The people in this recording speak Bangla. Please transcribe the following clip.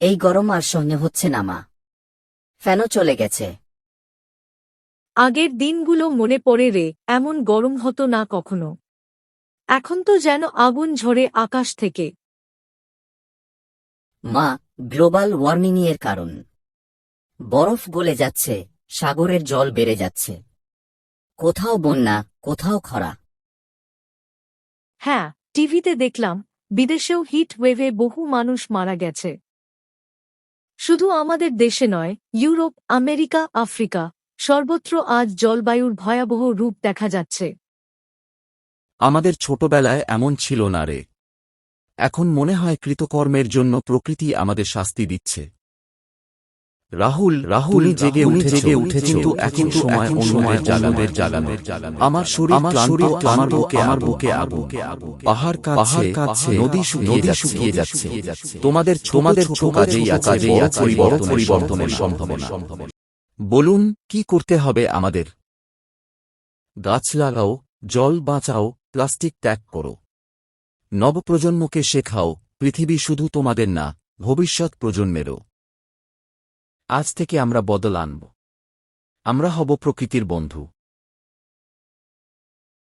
এই গরম আর সহ্য হচ্ছে না মা। ফ্যানও চলে গেছে। আগের দিনগুলো মনে পড়ে রে এমন গরম হতো না কখনো। এখন তো যেন আগুন ঝরে আকাশ থেকে। মা গ্লোবাল ওয়ার্মিং এর কারণ। বরফ গলে যাচ্ছে সাগরের জল বেড়ে যাচ্ছে। কোথাও বন্যা কোথাও খরা। হ্যাঁ টিভিতে দেখলাম বিদেশেও হিট ওয়েভে বহু মানুষ মারা গেছে। শুধু আমাদের দেশে নয়, ইউরোপ, আমেরিকা, আফ্রিকা, সর্বত্র আজ জলবায়ুর ভয়াবহ রূপ দেখা যাচ্ছে। আমাদের ছোটবেলায় এমন ছিল না রে। এখন মনে হয় কৃতকর্মের জন্য প্রকৃতি আমাদের শাস্তি দিচ্ছে। রাহুল রাহুল জেগে উঠে জেগে উঠে কিন্তু এখন সময় অন্যদের জাগানোর জাগানোর আমার শরীর আমার শরীর আমার বুকে আমার বুকে আগুকে পাহাড় পাহাড় কাছে নদী শুকিয়ে শুকিয়ে যাচ্ছে তোমাদের তোমাদের ছোট কাজেই আছে বড় পরিবর্তনের সম্ভাবনা। বলুন কি করতে হবে আমাদের? গাছ লাগাও জল বাঁচাও প্লাস্টিক ত্যাগ করো। নবপ্রজন্মকে শেখাও পৃথিবী শুধু তোমাদের না ভবিষ্যৎ প্রজন্মেরও। আজ থেকে আমরা বদল আনব। আমরা হব প্রকৃতির বন্ধু।